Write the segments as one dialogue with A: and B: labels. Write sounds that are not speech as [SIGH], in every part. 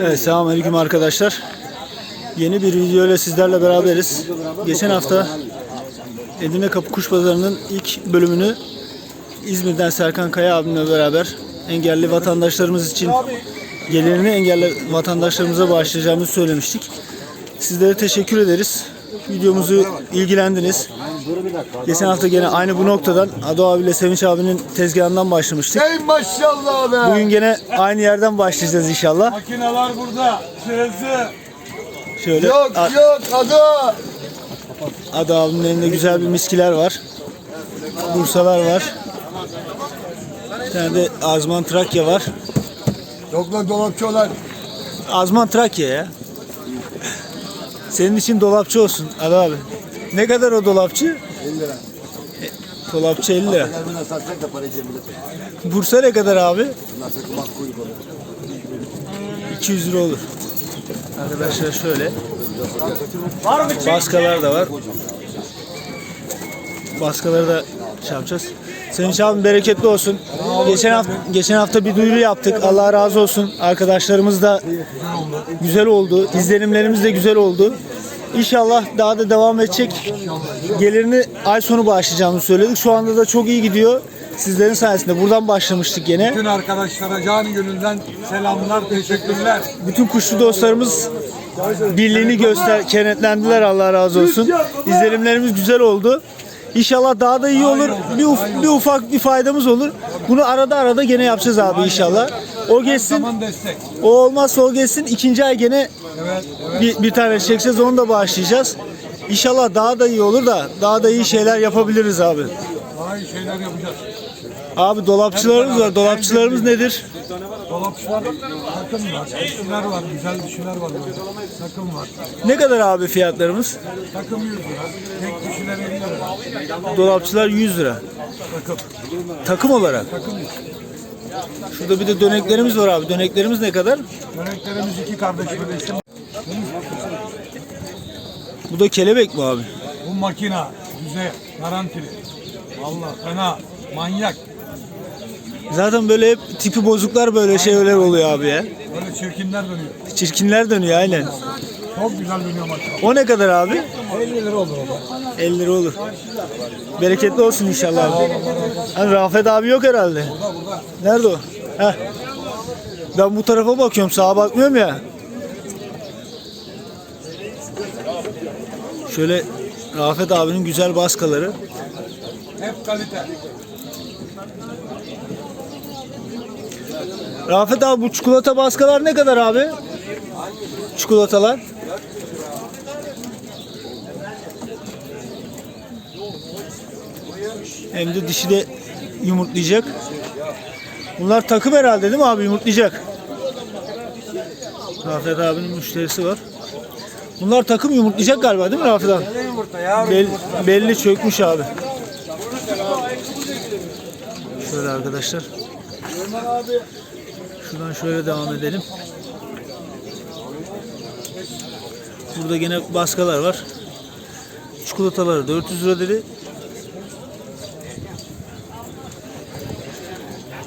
A: Evet selamünaleyküm arkadaşlar. Yeni bir video ile sizlerle beraberiz. Geçen hafta Edirne Kapı Kuş Pazarı'nın ilk bölümünü İzmir'den Serkan Kaya abimle beraber engelli vatandaşlarımız için gelirini engelli vatandaşlarımıza bağışlayacağımızı söylemiştik. Sizlere teşekkür ederiz. Videomuzu ilgilendiniz. Geçen hafta gene aynı bu noktadan Ado abiyle Sevinç abinin tezgahından başlamıştık.
B: Ey maşallah be.
A: Bugün gene aynı yerden başlayacağız inşallah.
C: Makineler burada. Sırası.
A: Şöyle
B: Yok yok adı.
A: Adı abinin elinde güzel bir miskiler var. Bursalar var. Bir tane de Azman Trakya var.
B: Yok lan dolapçı olan.
A: Azman Trakya ya. Senin için dolapçı olsun Adı abi. Ne kadar o dolapçı?
B: 50 lira.
A: Dolapçı 50 lira.
B: Bunlar satacak da parayı cebinde tut.
A: Bursa ne kadar abi?
B: Bunlar sakımak kuyruk olur.
A: 200 lira olur. Arkadaşlar şöyle. Baskalar da var. Baskaları da şey yapacağız. Senin çabın bereketli olsun. Geçen hafta geçen hafta bir duyuru yaptık. Allah razı olsun. Arkadaşlarımız da güzel oldu. İzlenimlerimiz de güzel oldu. İnşallah daha da devam edecek. Gelirini ay sonu bağışlayacağımızı söyledik. Şu anda da çok iyi gidiyor. Sizlerin sayesinde buradan başlamıştık gene.
C: Bütün arkadaşlara canı gönülden selamlar, teşekkürler.
A: Bütün kuşlu dostlarımız birliğini göster kenetlendiler Allah razı olsun. İzlenimlerimiz güzel oldu. İnşallah daha da iyi olur. Bir, uf- bir ufak bir faydamız olur. Bunu arada arada gene yapacağız abi inşallah. O geçsin. O olmazsa o geçsin. İkinci ay gene bir, bir tane çekeceğiz. Onu da bağışlayacağız. İnşallah daha da iyi olur da daha da iyi şeyler yapabiliriz abi.
C: Daha iyi şeyler yapacağız.
A: Abi dolapçılarımız var. Dolapçılarımız nedir?
C: Dolapçılar takım var, dişiler var, güzel dişiler var. böyle. Takım var.
A: Ne kadar abi fiyatlarımız?
C: Takım 100 lira. Tek dişiler 50 lira.
A: Dolapçılar 100 lira.
C: Takım.
A: Takım olarak.
C: Takım yok.
A: Şurada bir de döneklerimiz var abi. Döneklerimiz ne kadar?
C: Yöneklerimiz iki kardeş birleşim.
A: Bu da kelebek mi abi?
C: Bu makina güzel, garantili. Vallahi fena, manyak.
A: Zaten böyle hep tipi bozuklar böyle şeyler oluyor abi ya.
C: Böyle çirkinler dönüyor.
A: Çirkinler dönüyor aynen.
C: Çok güzel dönüyor makine.
A: O ne kadar abi?
C: 50 lira olur o da.
A: 50 lira olur. Bereketli olsun inşallah abi. Hani Rafet abi yok herhalde. Nerede o? Heh. Ben bu tarafa bakıyorum sağa bakmıyorum ya. Şöyle Rafet abinin güzel baskaları.
C: Hep kalite.
A: Rafet abi bu çikolata baskalar ne kadar abi? Çikolatalar. Hem de dişi de yumurtlayacak. Bunlar takım herhalde değil mi abi yumurtlayacak? Rafet abinin müşterisi var. Bunlar takım yumurtlayacak galiba değil mi Rafet abi? Bel- belli çökmüş abi. Şöyle arkadaşlar. Şuradan şöyle devam edelim. Burada yine baskalar var. Çikolataları 400 lira dedi.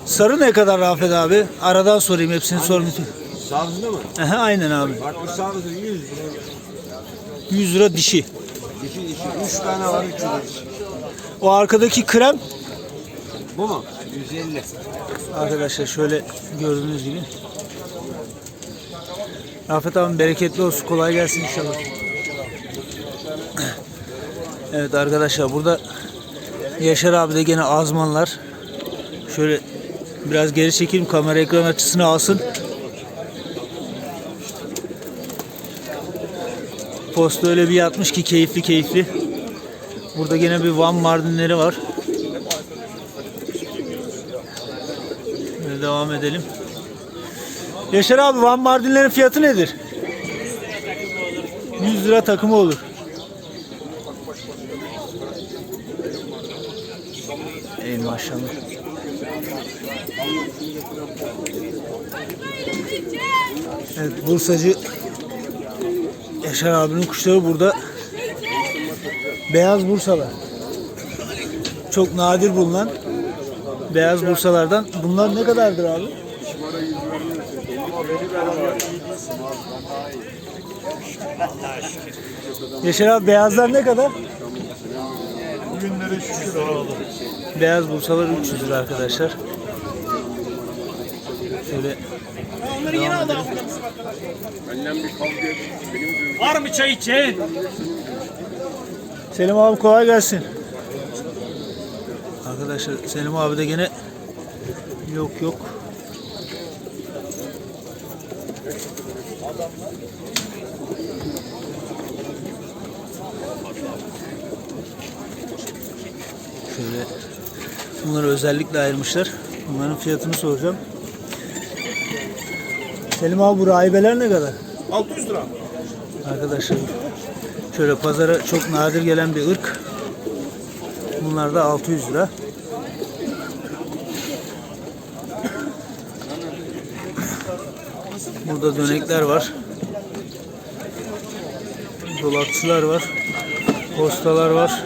A: Sarı ne kadar Rafet abi? Aradan sorayım hepsini sormayayım.
B: Sağlığında mı?
A: Aha, aynen abi.
B: Bak bu sağlığı 100 lira.
A: 100 lira dişi.
B: Dişi dişi. 3 tane var 3 lira.
A: O arkadaki krem
B: Bu mu? 150.
A: Arkadaşlar şöyle gördüğünüz gibi. Rafet abim bereketli olsun. Kolay gelsin inşallah. Evet arkadaşlar burada Yaşar abi de gene azmanlar. Şöyle biraz geri çekeyim kamera ekran açısını alsın. Posta öyle bir yatmış ki keyifli keyifli. Burada gene bir Van Mardinleri var. Şöyle devam edelim. Yaşar abi Van Mardinlerin fiyatı nedir? 100 lira takımı olur. Ey maşallah. Evet Bursacı Yaşar abinin kuşları burada. Beyaz Bursalar. Çok nadir bulunan Beyaz bursalardan. Bunlar ne kadardır abi? Yaşar abi beyazlar ne kadar?
C: Bugünlere şükür alalım.
A: Beyaz bursalar 300 lira arkadaşlar. Şöyle Onları yine aldı
D: Var mı çay için?
A: Selim abi kolay gelsin. Arkadaşlar Selim abi de gene yok yok. Şöyle bunları özellikle ayırmışlar. Bunların fiyatını soracağım. Selim abi bu rahibeler ne kadar?
C: 600 lira.
A: Arkadaşlar şöyle pazara çok nadir gelen bir ırk. Bunlar da 600 lira. Burada dönekler var. Dolapçılar var. Postalar var.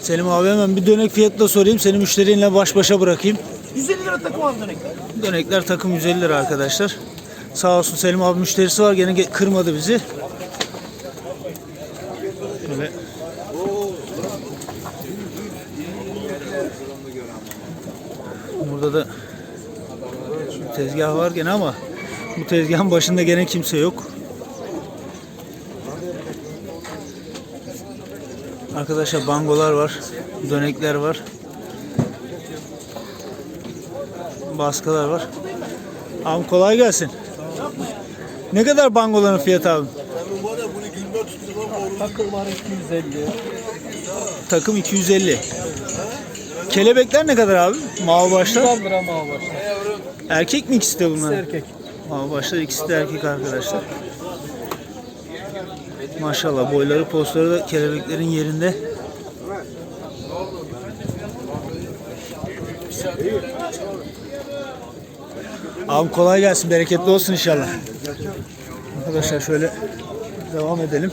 A: Selim abi hemen bir dönek fiyatı da sorayım. Seni müşterinle baş başa bırakayım.
D: 150 lira takım aldı dönekler.
A: Dönekler takım 150 lira arkadaşlar. Sağ olsun Selim abi müşterisi var gene ge- kırmadı bizi. Şöyle. Burada da tezgah var gene ama bu tezgahın başında gene kimse yok. Arkadaşlar bangolar var, dönekler var. baskılar var. Abi kolay gelsin. Ne kadar bangoların fiyatı abi?
D: Takım var 250.
A: Takım 250. Kelebekler ne kadar abi? Mavi başlar.
D: 100 lira mı başlar?
A: Erkek mi ikisi de bunlar?
D: Erkek.
A: Mavi başlar ikisi de erkek arkadaşlar. Maşallah boyları postları da kelebeklerin yerinde. Abi kolay gelsin, bereketli olsun inşallah. Arkadaşlar şöyle devam edelim.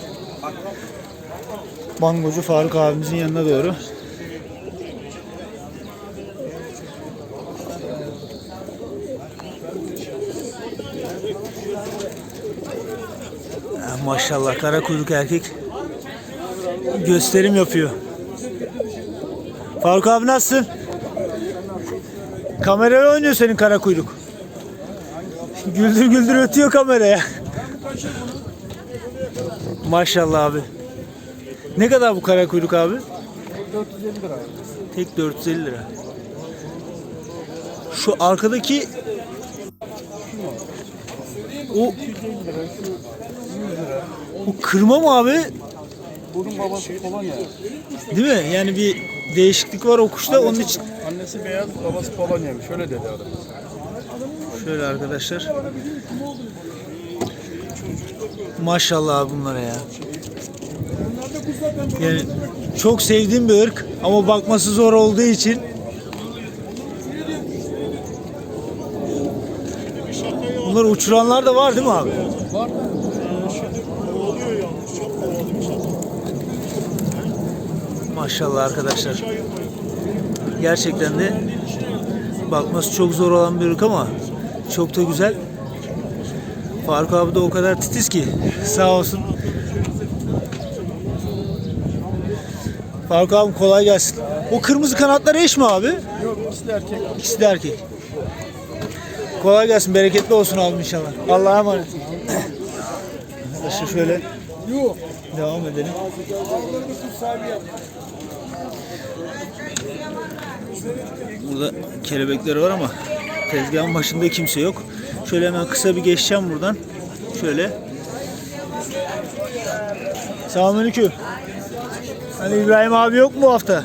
A: Bangocu Faruk abimizin yanına doğru. Maşallah kara kuyruk erkek gösterim yapıyor. Faruk abi nasılsın? Kameraya oynuyor senin kara kuyruk. Güldür güldür ötüyor kameraya. Maşallah abi. Ne kadar bu kara kuyruk abi?
D: 450 lira.
A: Tek 450 lira. Şu arkadaki o o kırma mı abi?
D: Bunun babası Polonya.
A: Değil mi? Yani bir değişiklik var o kuşta onun için.
D: Annesi beyaz, babası Polonya'ymış. Öyle dedi adam.
A: Şöyle arkadaşlar. Maşallah abi bunlara ya. Yani çok sevdiğim bir ırk ama bakması zor olduğu için Bunları uçuranlar da var değil mi abi?
D: Var.
A: Maşallah arkadaşlar. Gerçekten de bakması çok zor olan bir ırk ama çok da güzel. Faruk abi de o kadar titiz ki sağ olsun. Faruk abi kolay gelsin. O kırmızı kanatlar eş mi abi?
D: Yok ikisi de erkek.
A: İkisi de erkek. Kolay gelsin, bereketli olsun abi inşallah. Allah'a emanet. Arkadaşlar şöyle devam edelim. Burada kelebekler var ama tezgahın başında kimse yok. Şöyle hemen kısa bir geçeceğim buradan. Şöyle. Selamünaleyküm. Hani İbrahim abi yok mu bu hafta?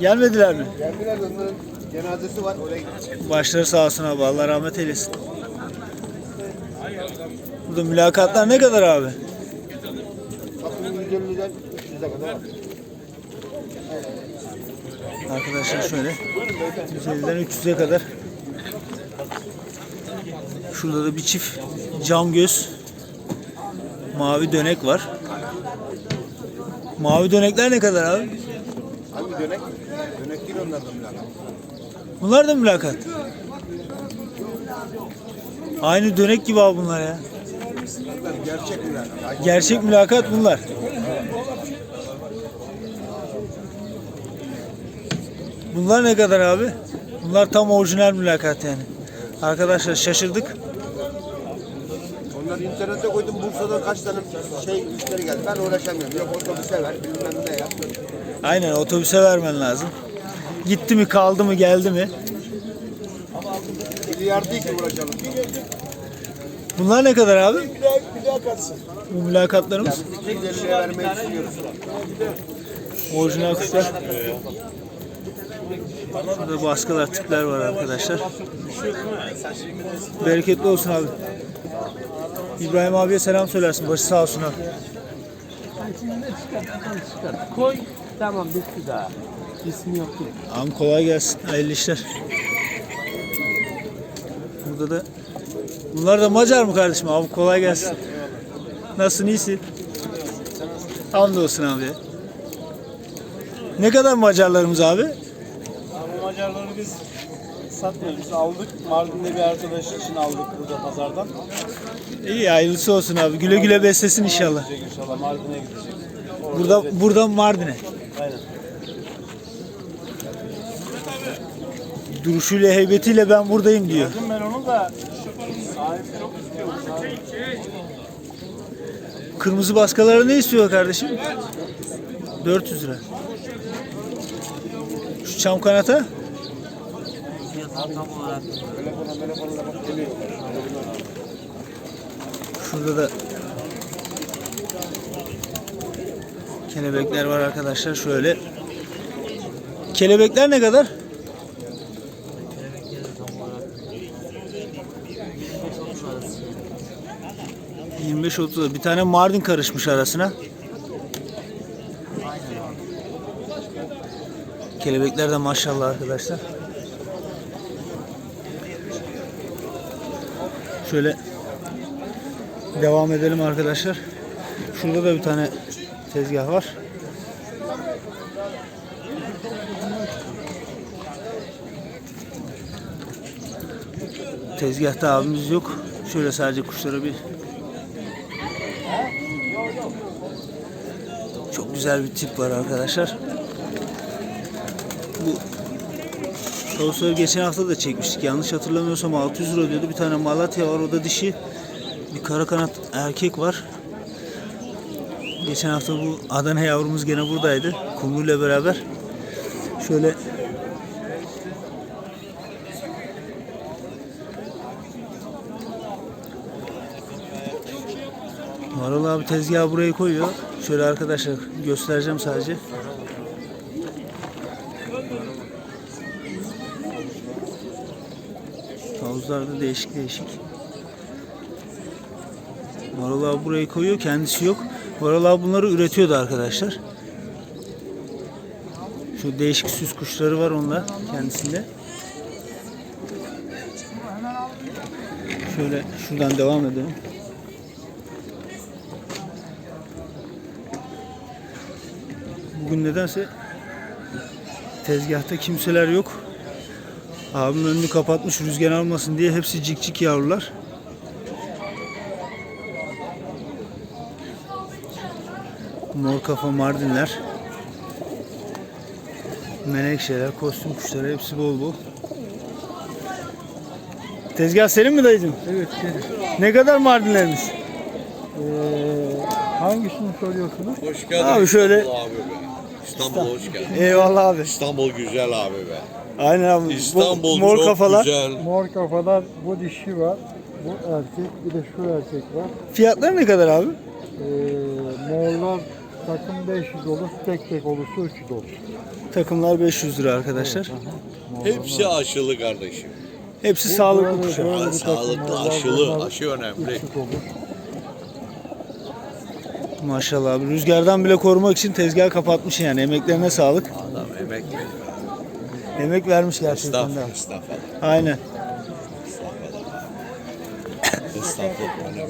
A: Gelmediler mi?
B: Geldiler onların cenazesi var oraya gideceğiz.
A: Başları sağ olsun abi. Allah rahmet eylesin. Burada mülakatlar ne kadar abi?
B: Kapının 150'den 300'e kadar var.
A: Arkadaşlar şöyle 150'den 300'e kadar. Şurada da bir çift cam göz mavi dönek var. Mavi dönekler ne kadar abi?
B: Hangi dönek? Dönek değil onlardan mülakat.
A: Bunlar da mülakat. Aynı dönek gibi abi bunlar ya.
B: Gerçek lan?
A: Gerçek mülakat bunlar. Bunlar ne kadar abi? Bunlar tam orijinal mülakat yani. Arkadaşlar şaşırdık.
B: Onları internete koydum. Bursa'dan kaç tane şey müşteri geldi. Ben uğraşamıyorum. Yok otobüse ver bilmem ne yap.
A: Aynen otobüse vermen lazım. Gitti mi kaldı mı geldi mi?
B: Milyar değil ki uğraşalım.
A: Bunlar ne kadar abi? Bu mülakatlarımız.
B: 250 liraya vermeyi düşünüyoruz.
A: Orijinal kuşlar. Burada baskılar tipler var arkadaşlar. Bereketli olsun abi. İbrahim abiye selam söylersin. Başı sağ olsun abi.
E: Koy. Tamam bitti daha. İsmi yok. ki.
A: Abi kolay gelsin. Hayırlı işler. Burada da Bunlar da Macar mı kardeşim? Abi kolay gelsin. Nasılsın? iyisin? Hamdolsun abi. Ne kadar Macarlarımız abi?
F: Biz satmıyoruz. Biz aldık. Mardin'de bir arkadaş için aldık burada pazardan.
A: İyi hayırlısı olsun abi. Güle güle beslesin inşallah.
F: Gidecek inşallah Mardin'e gidecek. Orada
A: Burada buradan Mardin'e.
F: Aynen.
A: Duruşuyla heybetiyle ben buradayım diyor.
F: Gördüm ben onu da sahibi çok istiyormuş abi.
A: Kırmızı baskaları ne istiyor kardeşim? 400 lira. Şu çam kanata? Şurada da kelebekler var arkadaşlar şöyle. Kelebekler ne kadar? Yirmi 30 bir tane Mardin karışmış arasına. Kelebekler de maşallah arkadaşlar. Şöyle devam edelim arkadaşlar. Şurada da bir tane tezgah var. Tezgahta abimiz yok. Şöyle sadece kuşlara bir Çok güzel bir tip var arkadaşlar. Tavukları geçen hafta da çekmiştik. Yanlış hatırlamıyorsam 600 lira diyordu. Bir tane Malatya var. O da dişi. Bir kara kanat erkek var. Geçen hafta bu Adana yavrumuz gene buradaydı. Kumruyla beraber. Şöyle Marul abi tezgahı buraya koyuyor. Şöyle arkadaşlar göstereceğim sadece. Havuzlar da değişik değişik. Marul abi burayı koyuyor. Kendisi yok. Marul abi bunları üretiyordu arkadaşlar. Şu değişik süs kuşları var onda kendisinde. Şöyle şuradan devam edelim. Bugün nedense tezgahta kimseler yok. Abim önünü kapatmış rüzgar almasın diye hepsi cik cik yavrular. Mor kafa mardinler. Menekşeler, kostüm kuşları hepsi bol bol. Tezgah senin mi dayıcım?
C: Evet, gelin.
A: Ne kadar mardinlerimiz?
C: Ee, hangisini soruyorsunuz?
G: Hoş geldin.
A: Abi şöyle-
G: İstanbul abi be. İstanbul hoş geldin.
A: Eyvallah abi.
G: İstanbul güzel abi be.
A: Aynen abi. Bu
G: İstanbul
A: mor
G: çok
A: kafalar.
G: güzel.
C: Mor kafalar bu dişi var. Bu erkek, bir de şu erkek var.
A: Fiyatları ne kadar abi?
C: Ee, morlar takım 500 olur, tek tek olursa 300 olur.
A: Takımlar 500 lira arkadaşlar.
G: Hepsi aşılı kardeşim.
A: Hepsi sağlıklı
C: bir
G: Ha, sağlıklı, aşılı, aşı önemli.
C: 300 olur.
A: Maşallah abi. Rüzgardan bile korumak için tezgah kapatmış yani. Emeklerine sağlık.
G: Adam emek veriyor.
A: Emek vermiş gerçekten de.
G: Estağfurullah, estağfurullah.
A: Aynen.
G: Estağfurullah.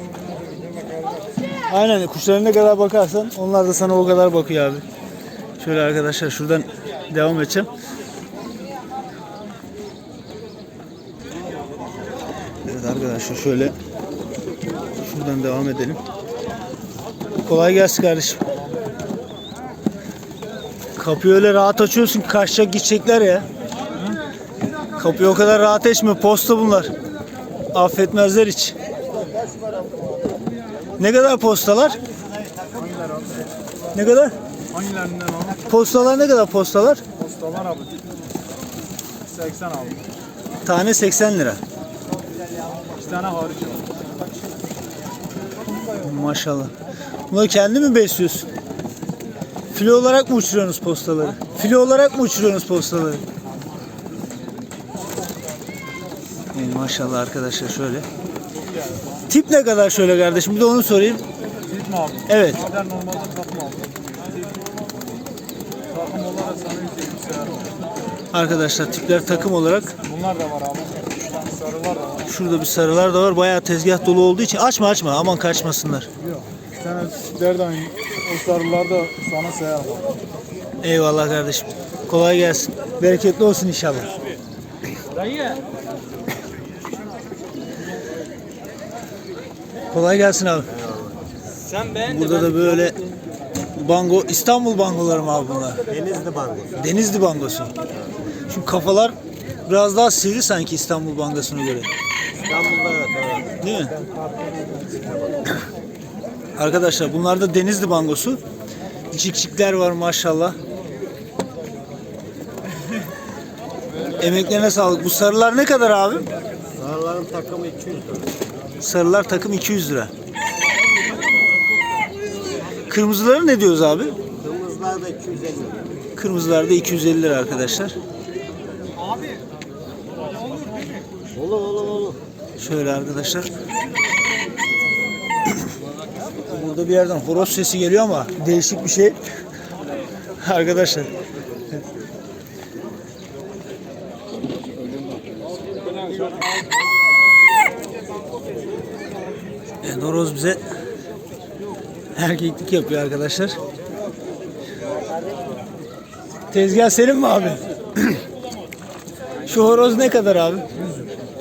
A: Aynen. Kuşlara ne kadar bakarsan onlar da sana o kadar bakıyor abi. Şöyle arkadaşlar şuradan devam edeceğim. Evet arkadaş arkadaşlar şöyle şuradan devam edelim. Kolay gelsin kardeşim. Kapıyı öyle rahat açıyorsun kaçacak gidecekler ya. Kapıyı o kadar rahat açmıyor. Posta bunlar. Affetmezler hiç. Ne kadar postalar? Ne kadar?
D: Hangilerinden?
A: Postalar ne kadar postalar?
D: Posta var abi. 80 aldım.
A: Tane 80 lira.
D: İki tane hariç.
A: Maşallah. Bunları kendi mi besliyorsun? Filo olarak mı uçuruyorsunuz postaları? Filo olarak mı uçuruyorsunuz postaları? Ey maşallah arkadaşlar şöyle. Tip ne kadar şöyle kardeşim? Bir de onu sorayım.
D: Git mi abi?
A: Evet.
D: Modern normalde takım aldım. Takım olarak sana
A: Arkadaşlar tipler takım olarak
D: Bunlar da var abi. Sarılar da var.
A: şurada bir sarılar da var. Bayağı tezgah dolu olduğu için açma açma aman kaçmasınlar.
D: Yok. Bir tane çiftler de aynı. O sarılar da sana sayarım abi.
A: Eyvallah kardeşim. Kolay gelsin. Bereketli olsun inşallah.
E: Dayı.
A: Kolay gelsin abi.
E: Sen beğen
A: Burada da böyle bango, İstanbul bangoları mı abi bunlar?
B: Denizli bango.
A: Denizli bangosu. Şu kafalar biraz daha sivri sanki İstanbul bangosuna göre.
B: İstanbul'da evet, evet.
A: Değil mi? Arkadaşlar bunlar da Denizli bangosu. Cikcikler var maşallah. Emeklerine sağlık. Bu sarılar ne kadar abi?
B: Sarıların takımı 200 lira.
A: Sarılar takım 200 lira. Kırmızıları ne diyoruz abi?
B: Kırmızılar da 250 lira.
A: Kırmızılar da 250 lira arkadaşlar.
B: Olur olur olur.
A: Şöyle arkadaşlar. Burada bir yerden horoz sesi geliyor ama değişik bir şey. arkadaşlar. Horoz bize erkeklik yapıyor arkadaşlar. Tezgah senin mi abi? [CLEARS THROAT] Şu horoz ne kadar abi?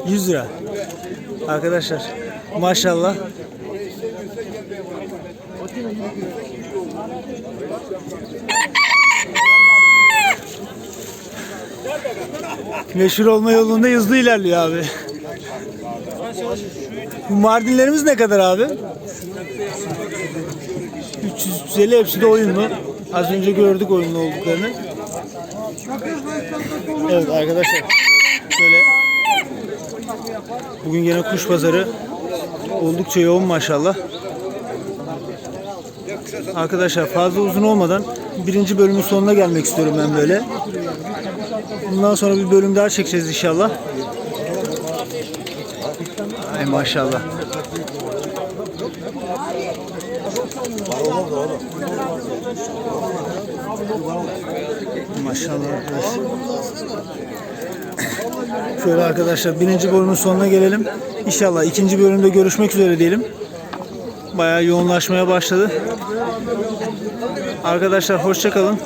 A: 100 lira. Arkadaşlar maşallah. Meşhur olma yolunda hızlı ilerliyor abi. Bu Mardinlerimiz ne kadar abi? 300 350 hepsi de oyunlu. Az önce gördük oyunlu olduklarını. Evet arkadaşlar. Şöyle Bugün yine kuş pazarı oldukça yoğun maşallah. Arkadaşlar fazla uzun olmadan birinci bölümün sonuna gelmek istiyorum ben böyle. Bundan sonra bir bölüm daha çekeceğiz inşallah. Maşallah. Maşallah arkadaşlar. Şöyle arkadaşlar birinci bölümün sonuna gelelim. İnşallah ikinci bölümde görüşmek üzere diyelim. Bayağı yoğunlaşmaya başladı. Arkadaşlar hoşça kalın.